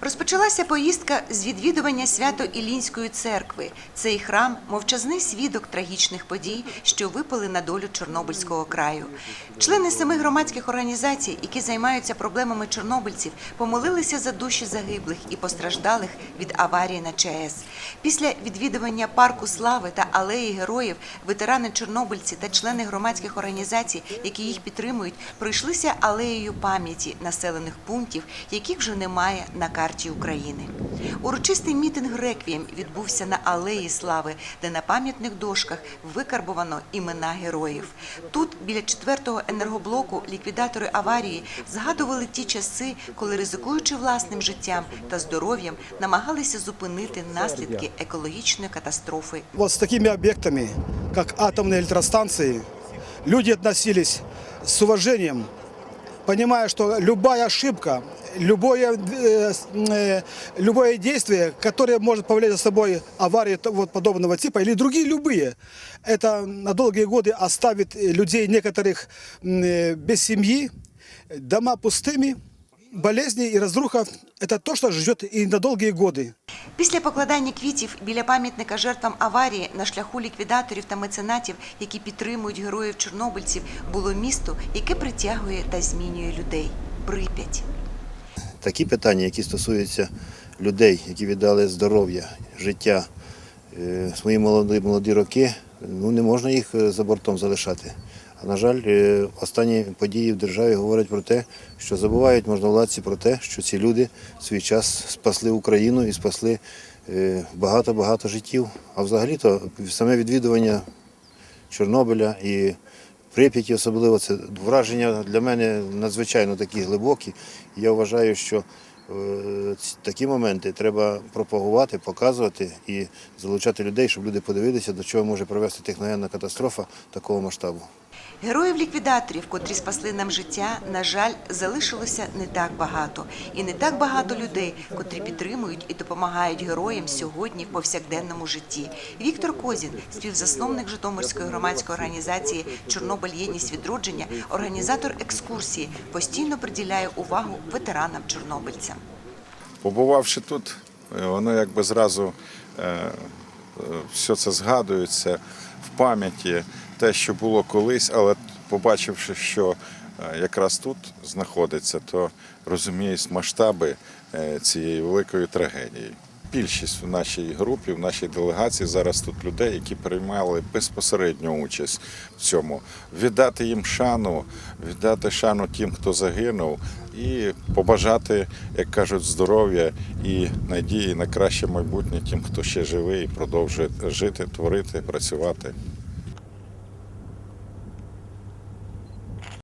Розпочалася поїздка з відвідування Свято-Ілінської церкви. Цей храм мовчазний свідок трагічних подій, що випали на долю Чорнобильського краю. Члени семи громадських організацій, які займаються проблемами чорнобильців, помолилися за душі загиблих і постраждалих від аварії на ЧАЕС. Після відвідування парку слави та алеї героїв ветерани чорнобильці та члени громадських організацій, які їх підтримують, пройшлися алеєю пам'яті населених пунктів, яких вже немає на карті України. Урочистий мітинг реквієм відбувся на алеї слави, де на пам'ятних дошках викарбовано імена героїв. Тут, біля четвертого енергоблоку, ліквідатори аварії згадували ті часи, коли ризикуючи власним життям та здоров'ям, намагалися зупинити наслідки екологічної катастрофи Вот с такими объектами, как атомные электростанции, люди относились с уважением, понимая, что любая ошибка, любое, э, с- э, любое действие, которое может повлечь за собой аварии т- вот подобного типа или другие любые, это на долгие годы оставит э, людей некоторых м, э, без семьи, дома пустыми, болезни и разруха – это то, что ждет и на долгие годы. Після покладання квітів біля пам'ятника жертвам аварії на шляху ліквідаторів та меценатів, які підтримують героїв чорнобильців, було місто, яке притягує та змінює людей Прип'ять. такі питання, які стосуються людей, які віддали здоров'я, життя, е, свої молоді, молоді роки, ну не можна їх е, за бортом залишати. А на жаль, е, останні події в державі говорять про те, що забувають можновладці про те, що ці люди в свій час спасли Україну і спасли багато-багато життів. А взагалі-то саме відвідування Чорнобиля і Прип'яті особливо це враження для мене надзвичайно такі глибокі. Я вважаю, що е, такі моменти треба пропагувати, показувати і залучати людей, щоб люди подивилися, до чого може привести техногенна катастрофа такого масштабу. Героїв-ліквідаторів, котрі спасли нам життя, на жаль, залишилося не так багато. І не так багато людей, котрі підтримують і допомагають героям сьогодні в повсякденному житті. Віктор Козін, співзасновник Житомирської громадської організації Чорнобиль єдність відродження, організатор екскурсії, постійно приділяє увагу ветеранам чорнобильцям. Побувавши тут, е, воно якби зразу е, е, все це згадується в пам'яті, те, що було колись, але побачивши, що е, якраз тут знаходиться, то розумієш масштаби е, цієї великої трагедії. Більшість в нашій групі, в нашій делегації зараз тут людей, які приймали безпосередню участь в цьому. Віддати їм шану, віддати шану тим, хто загинув, і побажати, як кажуть, здоров'я і надії на краще майбутнє тим, хто ще живий і продовжує жити, творити, працювати.